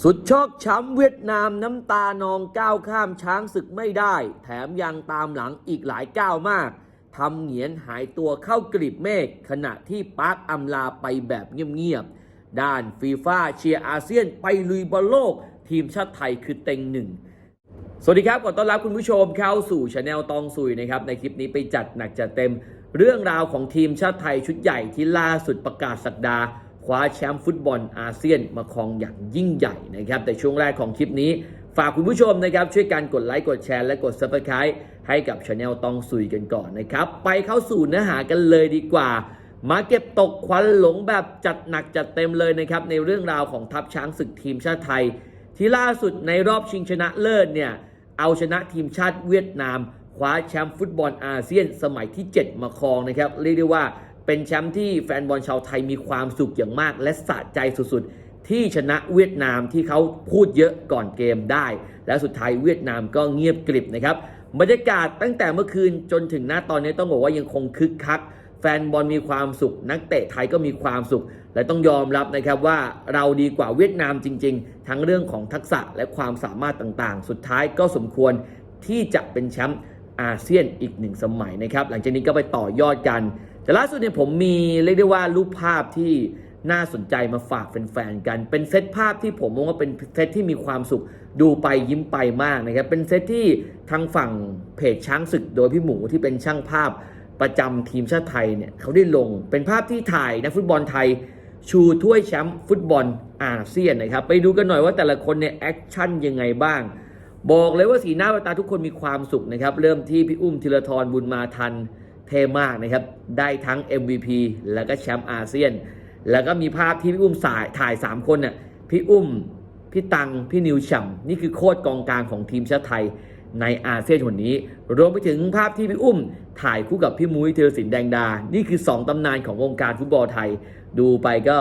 สุดชอกช้ำเวียดนามน้ำตานองก้าวข้ามช้างศึกไม่ได้ แถมยังตามหลังอีกหลายก้าวมากทำเหงียนหายตัวเข้ากลีบเมฆขณะที่ปาร์คอำลาไปแบบเงียบๆ ด้านฟีฟ่าเชียร์อาเซียนไปลุยบอลโลก ทีมชาติไทยคือเต็งหนึ่ง สวัสดีครับขอต้อนรับคุณผู้ชมเข้าสู่ช anel ตองซุยนะครับ ในคลิปนี้ไปจัดหนักจัดเต็ม เรื่องราวของทีมชาติไทยชุดใหญ่ที่ล่าสุดประกาศสักดา คว้าแชมป์ฟุตบอลอาเซียนมาครองอย่างยิ่งใหญ่นะครับแต่ช่วงแรกของคลิปนี้ ฝากคุณผู้ชมนะครับช่วยกันกดไลค์กดแชร์และกด subscribe ให้กับช anel ตองซุยกันก่อนนะครับ ไปเข้าสู่เนื้อหากันเลยดีกว่า มาเก็บตกควันหลงแบบจัดหนักจัดเต็มเลยนะครับในเรื่องราวของทัพช้างศึกทีมชาติไทย ที่ล่าสุดในรอบชิงชนะเลิศเนี่ยเอาชนะทีมชาติเวียดนามคว้าแชมป์ฟุตบอลอาเซียนสมัยที่ 7 มาครองนะครับเรียกได้ว่า เป็นแชมป์ที่แฟนบอลชาวไทยมีความสุขอย่างมาก และสะใจสุดๆ ที่ชนะเวียดนามที่เขาพูดเยอะก่อนเกมได้ และสุดท้ายเวียดนามก็เงียบกริบนะครับบรรยากาศตั้งแต่เมื่อคืนจนถึงหน้าตอนนี้ต้องบอกว่ายังคงคึกคัก แฟนบอลมีความสุข นักเตะไทยก็มีความสุข และต้องยอมรับนะครับว่าเราดีกว่าเวียดนามจริง ๆ ทั้งเรื่องของทักษะและความสามารถต่างๆ สุดท้ายก็สมควรที่จะเป็นแชมป์อาเซียนอีกหนึ่งสมัยนะครับ หลังจากนี้ก็ไปต่อยอดกัน แต่ล่าสุดเนี่ยผมมีเรียกได้ว่ารูปภาพที่น่าสนใจมาฝากแฟนๆกัน เป็นเซตภาพที่ผมมองว่าเป็นเซตที่มีความสุขดูไปยิ้มไปมากนะครับ เป็นเซตที่ทางฝั่งเพจช้างศึกโดยพี่หมูที่เป็นช่างภาพประจำทีมชาติไทยเนี่ยเขาได้ลงเป็นภาพที่ถ่ายนักฟุตบอลไทย ชูถ้วยแชมป์ฟุตบอลอาเซียนนะครับ ไปดูกันหน่อยว่าแต่ละคนเนี่ยแอคชั่นยังไงบ้าง บอกเลยว่าสีหน้าตาทุกคนมีความสุขนะครับ เริ่มที่พี่อุ้มธีรทรบุญมาทัน ท่มากนะครับ ได้ทั้ง MVP แล้วก็แชมป์อาเซียน แล้วก็มีภาพที่พี่อุ้มสายถ่าย 3 คนน่ะพี่อุ้ม พี่ตัง พี่นิวฉ่ำนี่คือโคตรกองกลางของทีมชาติไทยในอาเซียนคนนี้ รวมไปถึงภาพที่พี่อุ้ม ถ่ายคู่กับพี่มุ้ยเทอศินแดงดา นี่คือ 2ตำนานของวงการฟุตบอลไทย ดูไปก็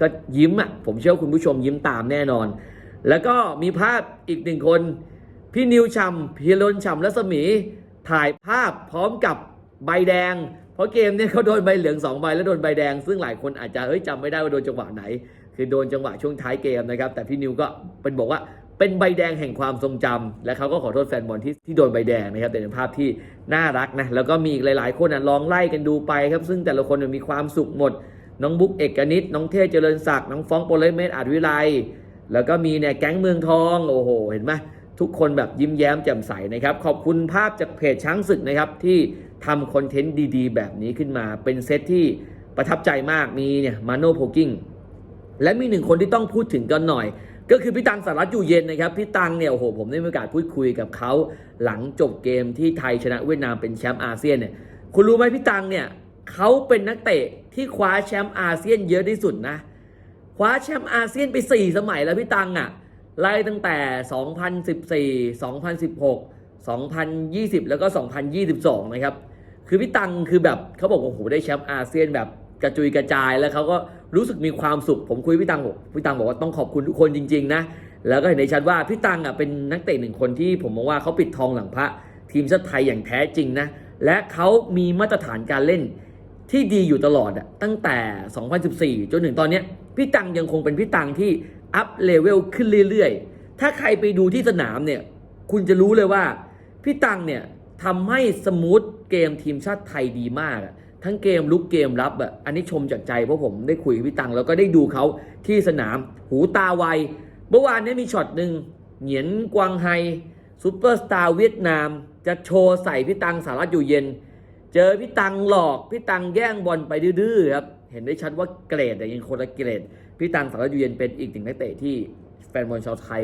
ก็ยิ้มอะ ผมเชื่อคุณผู้ชมยิ้มตามแน่นอน แล้วก็มีภาพอีกหนึ่งคน พี่นิวฉ่ำพี่ลนฉ่ำและสมี ถ่ายภาพพร้อมกับ ใบแดง เพราะเกมเนี่ยเขาโดนใบเหลือง2ใบแล้วโดนใบแดง ซึ่งหลายคนอาจจะเฮ้ยจำไม่ได้ว่าโดนจังหวะไหน คือโดนจังหวะช่วงท้ายเกมนะครับ แต่พี่นิวก็เป็นบอกว่าเป็นใบแดงแห่งความทรงจำและเขาก็ขอโทษแฟนบอลที่ที่โดนใบแดงนะครับแต่เป็นภาพที่น่ารักนะแล้วก็มีอีกหลาย ๆ คนนะลองไล่กันดูไปครับ ซึ่งแต่ละคนมีความสุขหมด น้องบุ๊กเอกนิตน้องเทพเจริญศักดิ์น้องฟ้องโปรเลเมตอาจวิไลแล้วก็มีเนี่ยแก๊งเมืองทองโอ้โหเห็นไหม ทุกคนแบบยิ้มแย้มแจ่มใสนะครับ ขอบคุณภาพจากเพจช้างศึกนะครับ ที่ทำคอนเทนต์ดีๆ แบบนี้ขึ้นมา เป็นเซตที่ประทับใจมากมีเนี่ยมาโนโพกิ้งและมีหนึ่งคนที่ต้องพูดถึงกันหน่อย ก็คือพี่ตังสารัตอยู่เย็นนะครับ พี่ตังเนี่ยโอ้โหผมได้มีโอกาสพูดคุยกับเขา หลังจบเกมที่ไทยชนะเวียดนามเป็นแชมป์อาเซียนเนี่ยคุณรู้ไหมพี่ตังเนี่ยเขาเป็นนักเตะที่คว้าแชมป์อาเซียนเยอะที่สุดนะคว้าแชมป์อาเซียนไป 4 สมัยแล้วพี่ตังอะ่ะ ไล่ตั้งแต่ 2014 2016 2020 แล้วก็ 2022 นะครับ คือพี่ตังคือแบบเขาบอกว่าโอ้โหได้แชมป์อาเซียนแบบกระจุยกระจายแล้วเขาก็รู้สึกมีความสุข ผมคุยพี่ตังบอกพี่ตังบอกว่าต้องขอบคุณทุกคนจริง ๆ นะ แล้วก็เห็นในชัดว่าพี่ตังอะเป็นนักเตะหนึ่งคนที่ผมมองว่าเขาปิดทองหลังพระ ทีมชาติไทยอย่างแท้จริงนะ และเขามีมาตรฐานการเล่นที่ดีอยู่ตลอดอะตั้งแต่ 2014 จนถึงตอนเนี้ยพี่ตังยังคงเป็นพี่ตังที่ อัพเลเวลขึ้นเรื่อยๆ ถ้าใครไปดูที่สนามเนี่ย คุณจะรู้เลยว่า พี่ตังเนี่ยทำให้สมูทเกมทีมชาติไทยดีมากอะทั้งเกมลุกเกมรับอะอันนี้ชมจากใจเพราะผมได้คุยกับพี่ตังแล้วก็ได้ดูเขาที่สนามหูตาไวเมื่อวานนี้มีช็อตหนึ่งเหงียนกวางไฮซูเปอร์สตาร์เวียดนาม จะโชว์ใส่พี่ตังสารัตอยู่เย็น เจอพี่ตังหลอก พี่ตังแย่งบอลไปดื้อๆครับ เห็นได้ชัดว่าเกรดแต่ยังคนละเกรด พี่ตังสารยูเย็นเป็นอีกหนึ่งนักเตะที่แฟนบอลชาวไทย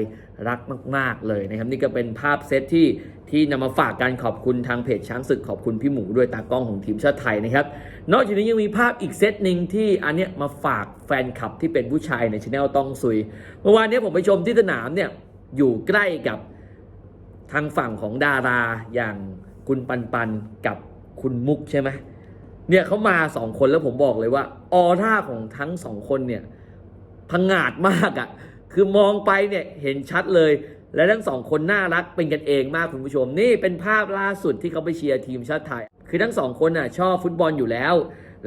รักมาก ๆ เลยนะครับ นี่ก็เป็นภาพเซตที่ที่นำมาฝากการขอบคุณทางเพจช้างศึกขอบคุณพี่หมูด้วยตากล้องของทีมชาติไทยนะครับ นอกจากนี้ยังมีภาพอีกเซตหนึ่งที่อันเนี้ยมาฝากแฟนคลับที่เป็นผู้ชายในช anel ต้องซุยเมื่อวานนี้ผมไปชมที่สนามเนี่ยอยู่ใกล้กับทางฝั่งของดาราอย่างคุณปันปันกับคุณมุกใช่ไหมเนี่ยเขามาสองคนแล้วผมบอกเลยว่าออร่าของทั้งสองคนเนี่ย พังงาดมากอะ่ะ คือมองไปเนี่ยเห็นชัดเลย และทั้งสองคนน่ารักเป็นกันเองมากคุณผู้ชม นี่เป็นภาพล่าสุดที่เขาไปเชียร์ทีมชาติไทย คือทั้งสองคนน่ะชอบฟุตบอลอยู่แล้ว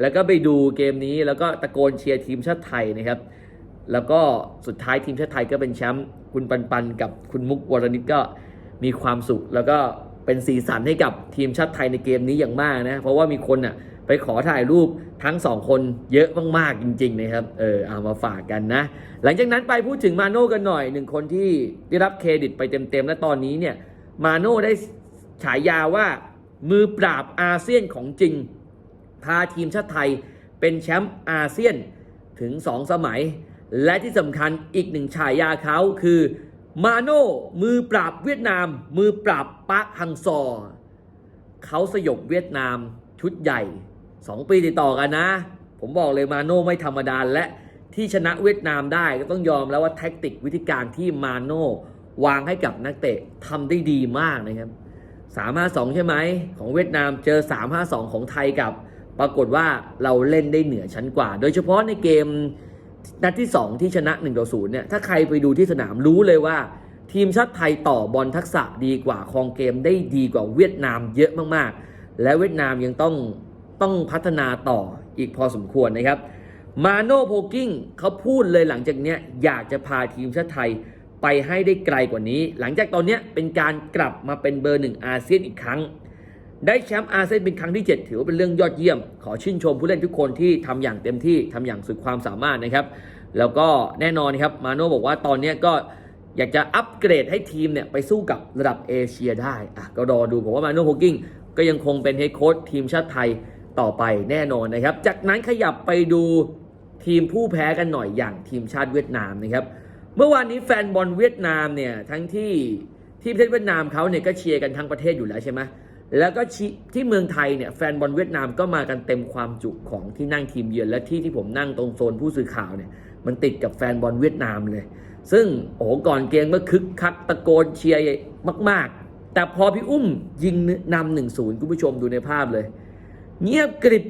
แล้วก็ไปดูเกมนี้แล้วก็ตะโกนเชียร์ทีมชาติไทยนะครับ แล้วก็สุดท้ายทีมชาติไทยก็เป็นแชมป์คุณปันปันกับคุณมุกวรนิตก็มีความสุข แล้วก็เป็นสีสันให้กับทีมชาติไทยในเกมนี้อย่างมากนะ เพราะว่ามีคนอะ ไปขอถ่ายรูปทั้งสองคนเยอะมากๆจริง ๆ นะครับ เออเอามาฝากกันนะ หลังจากนั้นไปพูดถึงมาโน่กันหน่อยหนึ่งคนที่ได้รับเครดิตไปเต็มๆ และตอนนี้เนี่ยมาโน่ได้ฉายาว่ามือปราบอาเซียนของจริง พาทีมชาติไทยเป็นแชมป์อาเซียนถึง 2 สมัย และที่สำคัญอีกหนึ่งฉายาเขาคือมาโน่มือปราบเวียดนาม มือปราบปะฮังซอร์เขาสยบเวียดนามชุดใหญ่ 2 ปีติดต่อกันนะ ผมบอกเลยมาโน่ไม่ธรรมดาและที่ชนะเวียดนามได้ก็ต้องยอมแล้วว่าแท็กติกวิธีการที่มาโน่วางให้กับนักเตะทำได้ดีมากนะครับ 352 ใช่ไหม ของเวียดนามเจอ 352 ของไทยกับ ปรากฏว่าเราเล่นได้เหนือชั้นกว่า โดยเฉพาะในเกมนัดที่ 2 ที่ชนะ1ต่อ0เนี่ยถ้าใครไปดูที่สนามรู้เลยว่า ทีมชาติไทยต่อบอลทักษะดีกว่าคองเกมได้ดีกว่าเวียดนามเยอะมากๆ และเวียดนามยังต้อง ต้องพัฒนาต่ออีกพอสมควรนะครับ มาโน่โพกิ้งเขาพูดเลยหลังจากเนี้ยอยากจะพาทีมชาติไทยไปให้ได้ไกลกว่านี้ หลังจากตอนนี้เป็นการกลับมาเป็นเบอร์หนึ่งอาเซียนอีกครั้ง ได้แชมป์อาเซียนเป็นครั้งที่ 7 ถือว่าเป็นเรื่องยอดเยี่ยม ขอชื่นชมผู้เล่นทุกคนที่ทำอย่างเต็มที่ทำอย่างสุดความสามารถนะครับ แล้วก็แน่นอนครับมาโน่บอกว่าตอนนี้ก็อยากจะอัปเกรดให้ทีมเนี่ยไปสู้กับระดับเอเชียได้อะก็รอดูผมว่ามาโน่โฮกกิ้งก็ยังคงเป็นเฮดโค้ชทีมชาติไทย ต่อไปแน่นอนนะครับ จากนั้นขยับไปดูทีมผู้แพ้กันหน่อยอย่างทีมชาติเวียดนามนะครับ เมื่อวานนี้แฟนบอลเวียดนามเนี่ยทั้งที่ที่ประเทศเวียดนามเขาเนี่ยก็เชียร์กันทั้งประเทศอยู่แล้วใช่ไหมแล้วก็ที่เมืองไทยเนี่ยแฟนบอลเวียดนามก็มากันเต็มความจุของที่นั่งทีมเยือนและที่ที่ผมนั่งตรงโซนผู้สื่อข่าวเนี่ยมันติดกับแฟนบอลเวียดนามเลย ซึ่งโอ้โหก่อนเกมก็คึกคักตะโกนเชียร์มาก ๆ แต่พอพี่อุ้มยิงนำหนึ่งศูนย์คุณผู้ชมดูในภาพเลย เงียบกริบ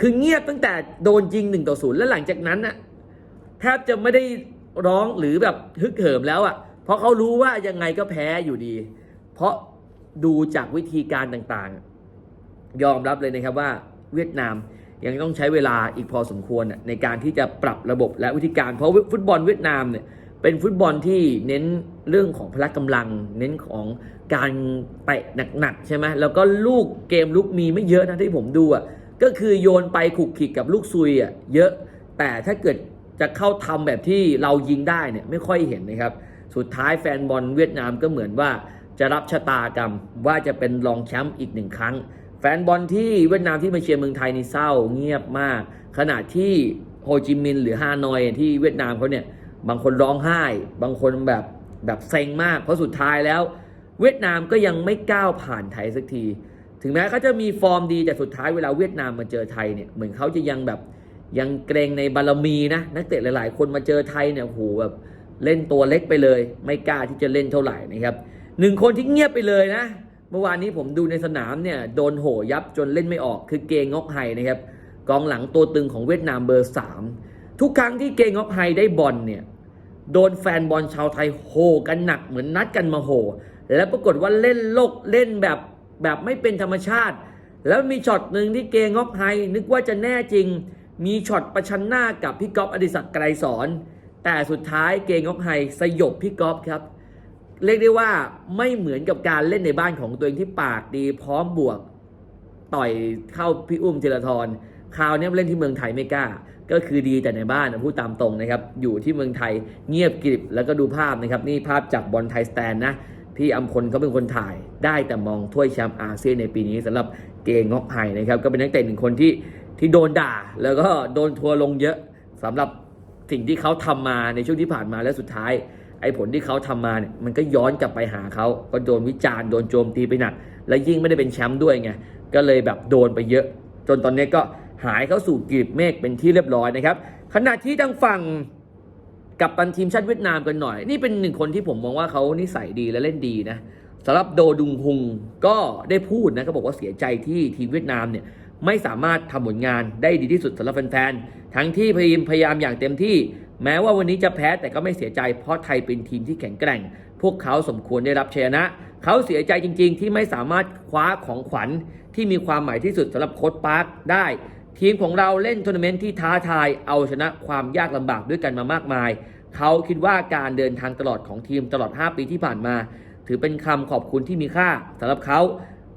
คือเงียบตั้งแต่โดนยิงหนึ่งต่อศูนย์แล้วหลังจากนั้นน่ะแทบจะไม่ได้ร้องหรือแบบฮึกเหิมแล้วอะ่ะ เพราะเขารู้ว่ายังไงก็แพ้อยู่ดี เพราะดูจากวิธีการต่างๆ ยอมรับเลยนะครับว่าเวียดนามยังต้องใช้เวลาอีกพอสมควรในการที่จะปรับระบบและวิธีการเพราะฟุตบอลเวียดนามเนี่ย เป็นฟุตบอลที่เน้นเรื่องของพละกำลัง เน้นของการเตะหนักๆใช่ไหมแล้วก็ลูกเกมลุกมีไม่เยอะนะที่ผมดูอะก็คือโยนไปขุกขิกกับลูกซุยอะเยอะ แต่ถ้าเกิดจะเข้าทำแบบที่เรายิงได้เนี่ยไม่ค่อยเห็นนะครับ สุดท้ายแฟนบอลเวียดนามก็เหมือนว่าจะรับชะตากรรมว่าจะเป็นรองแชมป์อีกหนึ่งครั้ง แฟนบอลที่เวียดนามที่มาเชียร์เมืองไทยนี่เศร้าเงียบมาก ขณะที่โฮจิมินห์หรือฮานอยที่เวียดนามเขาเนี่ย บางคนร้องไห้ บางคนแบบแบบเซ็งมาก เพราะสุดท้ายแล้ว เวียดนามก็ยังไม่ก้าวผ่านไทยสักที ถึงแม้เขาจะมีฟอร์มดีแต่สุดท้ายเวลาเวียดนามมาเจอไทยเนี่ยเหมือนเขาจะยังแบบยังเกรงในบารมีนะนักเตะหลาย ๆ คนมาเจอไทยเนี่ยโอ้โหแบบเล่นตัวเล็กไปเลย ไม่กล้าที่จะเล่นเท่าไหร่นะครับหนึ่งคนที่เงียบไปเลยนะ เมื่อวานนี้ผมดูในสนามเนี่ยโดนโหยับจนเล่นไม่ออกคือเกงงอกไฮนะครับกองหลังตัวตึงของเวียดนามเบอร์ 3 ทุกครั้งที่เกงงอกไฮได้บอลเนี่ย โดนแฟนบอลชาวไทยโหกันหนักเหมือนนัดกันมาโห แล้วปรากฏว่าเล่นโลกเล่นแบบแบบไม่เป็นธรรมชาติ แล้วมีช็อตหนึ่งที่เกงอกไฮนึกว่าจะแน่จริง มีช็อตประชันหน้ากับพี่ก๊อฟอดิศักดิ์ไกรสอนแต่สุดท้ายเกงงอกไฮสยบพี่ก๊อฟครับ เรียกได้ว่าไม่เหมือนกับการเล่นในบ้านของตัวเองที่ปากดีพร้อมบวก ต่อยเข้าพี่อุ้มธีรทร คราวนี้เล่นที่เมืองไทยไม่กล้า ก็คือดีแต่ในบ้านพูดตามตรงนะครับ อยู่ที่เมืองไทยเงียบกริบแล้วก็ดูภาพนะครับ นี่ภาพจากบอลไทยสแตนนะ พี่อัมพลเขาเป็นคนถ่ายได้แต่มองถ้วยแชมป์อาเซียนในปีนี้สำหรับเกงงอกไฮนะครับ ก็เป็นนักเตะหนึ่งคนที่ที่โดนด่า แล้วก็โดนทัวลงเยอะสำหรับสิ่งที่เขาทำมาในช่วงที่ผ่านมาและสุดท้ายไอ้ผลที่เขาทำมาเนี่ยมันก็ย้อนกลับไปหาเขาก็โดนวิจารณ์โดนโจมตีไปหนัก และยิ่งไม่ได้เป็นแชมป์ด้วยไงก็เลยแบบโดนไปเยอะ จนตอนนี้ก็ หายเข้าสู่กลีบเมฆเป็นที่เรียบร้อยนะครับ ขณะที่ทางฝั่งกับตันทีมชาติเวียดนามกันหน่อย นี่เป็นหนึ่งคนที่ผมมองว่าเขานิสัยดีและเล่นดีนะสำหรับโดดุงฮุงก็ได้พูดนะเขาบอกว่าเสียใจที่ทีมเวียดนามเนี่ยไม่สามารถทำผลงานได้ดีที่สุดสำหรับแฟนๆ ทั้งที่พยายามพยายามอย่างเต็มที่ แม้ว่าวันนี้จะแพ้แต่ก็ไม่เสียใจ เพราะไทยเป็นทีมที่แข็งแกร่ง พวกเขาสมควรได้รับชัยชนะ เขาเสียใจจริง ๆ ที่ไม่สามารถคว้าของขวัญที่มีความหมายที่สุดสำหรับโค้ชปาร์คได้ ทีมของเราเล่นทัวร์นาเมนต์ที่ท้าทายเอาชนะความยากลำบากด้วยกันมามากมาย เขาคิดว่าการเดินทางตลอดของทีมตลอด 5 ปีที่ผ่านมา ถือเป็นคำขอบคุณที่มีค่าสำหรับเขา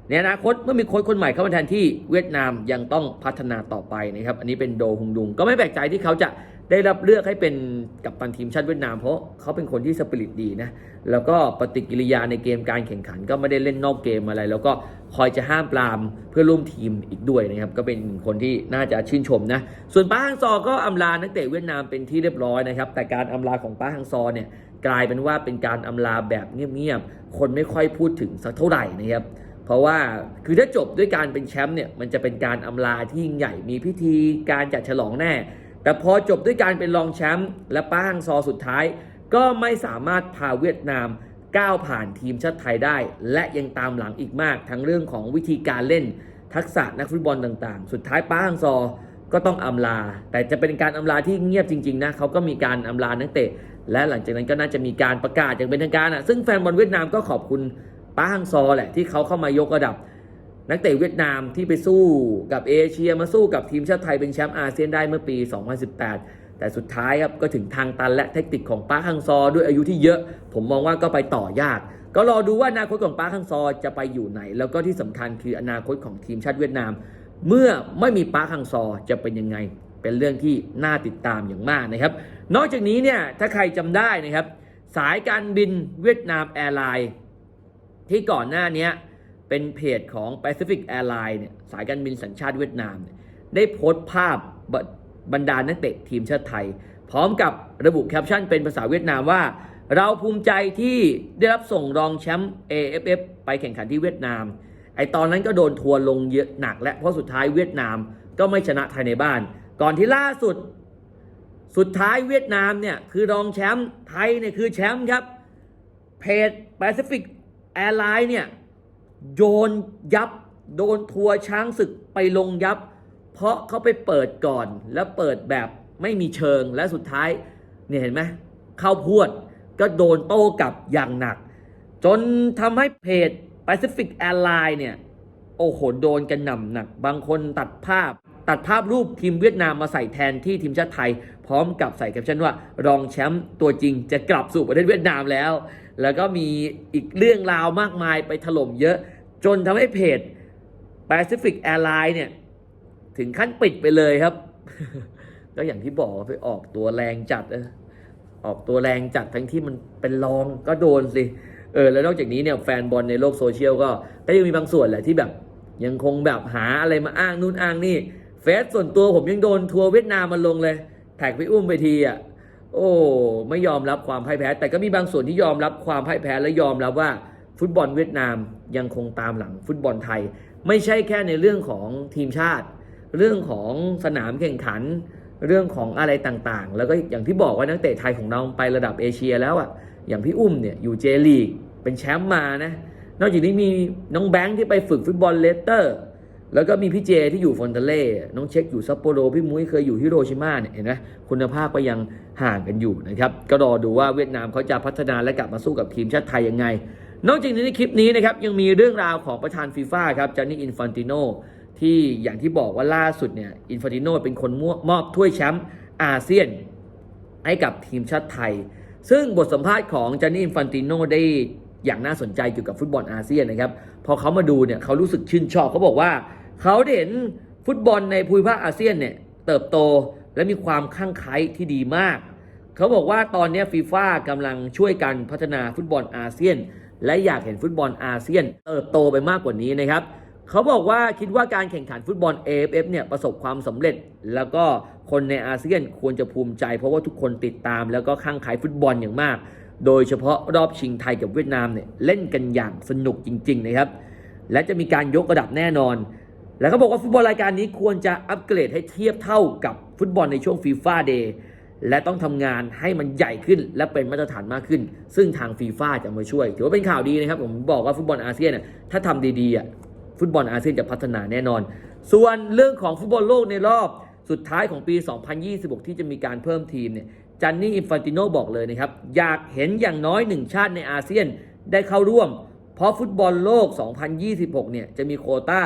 ในอนาคตเมื่อมีโค้ชคนใหม่เข้ามาแทนที่เวียดนามยังต้องพัฒนาต่อไปนะครับ อันนี้เป็นโดฮุงดุง ก็ไม่แปลกใจที่เขาจะ ได้รับเลือกให้เป็นกัปตันทีมชาติเวียดนาม เพราะเขาเป็นคนที่สปิริตดีนะ แล้วก็ปฏิกิริยาในเกมการแข่งขัน ก็ไม่ได้เล่นนอกเกมอะไร แล้วก็คอยจะห้ามปรามเพื่อร่วมทีมอีกด้วยนะครับ ก็เป็นคนที่น่าจะชื่นชมนะ ส่วนป้าฮังซอก็อำลานักเตะเวียดนามเป็นที่เรียบร้อยนะครับ แต่การอำลาของป้าฮังซอเนี่ยกลายเป็นว่าเป็นการอำลาแบบเงียบๆ คนไม่ค่อยพูดถึงสักเท่าไหร่นะครับเพราะว่าคือถ้าจบด้วยการเป็นแชมป์เนี่ยมันจะเป็นการอำลาที่ยิ่งใหญ่มีพิธีการจัดฉลองแน่ แต่พอจบด้วยการเป็นรองแชมป์และป้าฮังซอสุดท้าย ก็ไม่สามารถพาเวียดนามก้าวผ่านทีมชาติไทยได้ และยังตามหลังอีกมาก ทั้งเรื่องของวิธีการเล่น ทักษะนักฟุตบอลต่างๆ สุดท้ายป้าฮังซอก็ต้องอำลา แต่จะเป็นการอำลาที่เงียบจริงๆนะเขาก็มีการอำลานักเตะ และหลังจากนั้นก็น่าจะมีการประกาศอย่างเป็นทางการอะซึ่งแฟนบอลเวียดนามก็ขอบคุณป้าฮังซอแหละที่เขาเข้ามายกระดับ นักเตะเวียดนามที่ไปสู้กับเอเชียมาสู้กับทีมชาติไทยเป็นแชมป์อาเซียนได้เมื่อปี 2018 แต่สุดท้ายครับก็ถึงทางตันและเทคนิคของป้าฮังซอด้วยอายุที่เยอะ ผมมองว่าก็ไปต่อยาก ก็รอดูว่าอนาคตของป้าฮังซอจะไปอยู่ไหน แล้วก็ที่สำคัญคืออนาคตของทีมชาติเวียดนาม เมื่อไม่มีป้าฮังซอจะเป็นยังไง เป็นเรื่องที่น่าติดตามอย่างมากนะครับ นอกจากนี้เนี่ยถ้าใครจำได้นะครับสายการบินเวียดนามแอร์ไลน์ที่ก่อนหน้านี้ เป็นเพจของ Pacific Airlines เนี่ยสายการบินสัญชาติเวียดนามเนี่ยได้โพสต์ภาพบบรรดานักเตะทีมชาติไทย พร้อมกับระบุแคปชั่นเป็นภาษาเวียดนามว่า เราภูมิใจที่ได้รับส่งรองแชมป์ AFF ไปแข่งขันที่เวียดนาม ไอตอนนั้นก็โดนทัวร์ลงเยอะหนัก และเพราะสุดท้ายเวียดนามก็ไม่ชนะไทยในบ้าน ก่อนที่ล่าสุด สุดท้ายเวียดนามเนี่ยคือรองแชมป์ไทยเนี่ยคือแชมป์ครับเพจ Pacific Airlines เนี่ย โยนยับ โดนทัวร์ช้างศึกไปลงยับ เพราะเขาไปเปิดก่อนแล้วเปิดแบบไม่มีเชิงและสุดท้ายเนี่ยเห็นไหมเข้าพวดก็โดนโต้กลับอย่างหนัก จนทำให้เพจ Pacific Airlines เนี่ย โอ้โห โดนกันหนำหนัก บางคนตัดภาพ ตัดภาพรูปทีมเวียดนามมาใส่แทนที่ทีมชาติไทย พร้อมกับใส่แคปชั่นว่า รองแชมป์ตัวจริงจะกลับสู่ประเทศเวียดนามแล้ว แล้วก็มีอีกเรื่องราวมากมายไปถล่มเยอะ จนทำให้เพจ Pacific Airlines เนี่ย ถึงขั้นปิดไปเลยครับ ก็อย่างที่บอกไปออกตัวแรงจัดออกตัวแรงจัดทั้งที่มันเป็นรองก็โดนสิ เออ แล้วนอกจากนี้เนี่ยแฟนบอลในโลกโซเชียลก็ก็ยังมีบางส่วนแหละที่แบบ ยังคงแบบหาอะไรมาอ้างนู่นอ้างนี่เฟซส่วนตัวผมยังโดนทัวร์เวียดนามมาลงเลย แท็กพี่อุ้มไปทีอะโอ้ ไม่ยอมรับความพ่ายแพ้ แต่ก็มีบางส่วนที่ยอมรับความพ่ายแพ้และยอมรับว่า ฟุตบอลเวียดนามยังคงตามหลังฟุตบอลไทย ไม่ใช่แค่ในเรื่องของทีมชาติ เรื่องของสนามแข่งขัน เรื่องของอะไรต่างๆ แล้วก็อย่างที่บอกว่านักเตะไทยของเราไประดับเอเชียแล้วอะอย่างพี่อุ้มเนี่ยอยู่เจลีกเป็นแชมป์มานะนอกจากนี้มีน้องแบงค์ที่ไปฝึกฟุตบอลเลสเตอร์แล้วก็มีพี่เจที่อยู่ฟอนเทเล่ น้องเช็คอยู่ซัปโปโร พี่มุ้ยเคยอยู่ฮิโรชิมาเนี่ยเห็นไหมคุณภาพก็ยังห่างกันอยู่นะครับ ก็รอดูว่าเวียดนามเขาจะพัฒนาและกลับมาสู้กับทีมชาติไทยยังไง นอกจากนี้ในคลิปนี้นะครับยังมีเรื่องราวของประธานฟีฟ่าครับจานี่อินฟันติโนที่อย่างที่บอกว่าล่าสุดเนี่ยอินฟันติโนเป็นคนมอบถ้วยแชมป์อาเซียน ให้กับทีมชาติไทย ซึ่งบทสัมภาษณ์ของจานี่อินฟันติโนได้อย่างน่าสนใจเกี่ยวกับฟุตบอลอาเซียนนะครับพอเขามาดูเนี่ยเขารู้สึกชื่นชอบเขาบอกว่า เขาได้เห็นฟุตบอลในภูมิภาคอาเซียนเนี่ยเติบโตและมีความข้างไคล้ที่ดีมาก เขาบอกว่าตอนนี้ฟีฟ่ากำลังช่วยกันพัฒนาฟุตบอลอาเซียน และอยากเห็นฟุตบอลอาเซียนเติบโตไปมากกว่านี้นะครับเขาบอกว่าคิดว่าการแข่งขันฟุตบอล AFF เนี่ยประสบความสำเร็จ แล้วก็คนในอาเซียนควรจะภูมิใจ เพราะว่าทุกคนติดตามแล้วก็ข้างไคล้ฟุตบอลอย่างมาก โดยเฉพาะรอบชิงไทยกับเวียดนามเนี่ยเล่นกันอย่างสนุกจริง ๆ นะครับ และจะมีการยกระดับแน่นอน แล้วเขาบอกว่าฟุตบอลรายการนี้ควรจะอัปเกรดให้เทียบเท่ากับฟุตบอลในช่วงฟีฟ่าเดย์ และต้องทำงานให้มันใหญ่ขึ้น และเป็นมาตรฐานมากขึ้น ซึ่งทางฟีฟ่าจะมาช่วย ถือว่าเป็นข่าวดีนะครับ ผมบอกว่าฟุตบอลอาเซียนถ้าทำดีๆฟุตบอลอาเซียนจะพัฒนาแน่นอน ส่วนเรื่องของฟุตบอลโลกในรอบสุดท้ายของปี 2026 ที่จะมีการเพิ่มทีมเนี่ยจันนี่อินฟันติโนบอกเลยนะครับ อยากเห็นอย่างน้อยหนึ่งชาติในอาเซียนได้เข้าร่วม เพราะฟุตบอลโลก 2026 เนี่ยจะมีโคต้า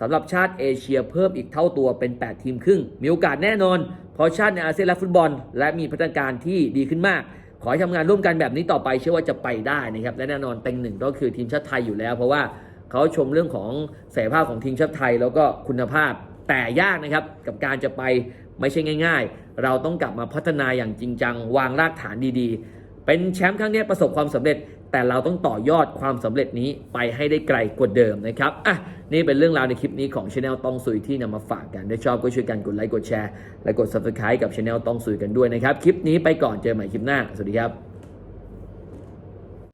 สำหรับชาติเอเชียเพิ่มอีกเท่าตัวเป็น 8 ทีมครึ่ง มีโอกาสแน่นอน พราะชาติในอาเซียนและฟุตบอล และมีพัฒนาการที่ดีขึ้นมาก ขอให้ทำงานร่วมกันแบบนี้ต่อไปเชื่อว่าจะไปได้นะครับและแน่นอนเต็งหนึ่งก็คือทีมชาติไทยอยู่แล้ว เพราะว่าเขาชมเรื่องของศักยภาพของทีมชาติไทยแล้วก็คุณภาพแต่ยากนะครับกับการจะไปไม่ใช่ง่าย ๆ เราต้องกลับมาพัฒนาอย่างจริงจัง วางรากฐานดีๆ เป็นแชมป์ครั้งนี้ประสบความสำเร็จ แต่เราต้องต่อยอดความสำเร็จนี้ไปให้ได้ไกลกว่าเดิมนะครับอะนี่เป็นเรื่องราวในคลิปนี้ของช anel ต้องสุยที่นำมาฝากกันถ้าชอบก็ช่วยกันกดไลค์กดแชร์และกด subscribe กับช anel ต้องสุยกันด้วยนะครับคลิปนี้ไปก่อนเจอใหม่คลิปหน้าสวัสดีครับ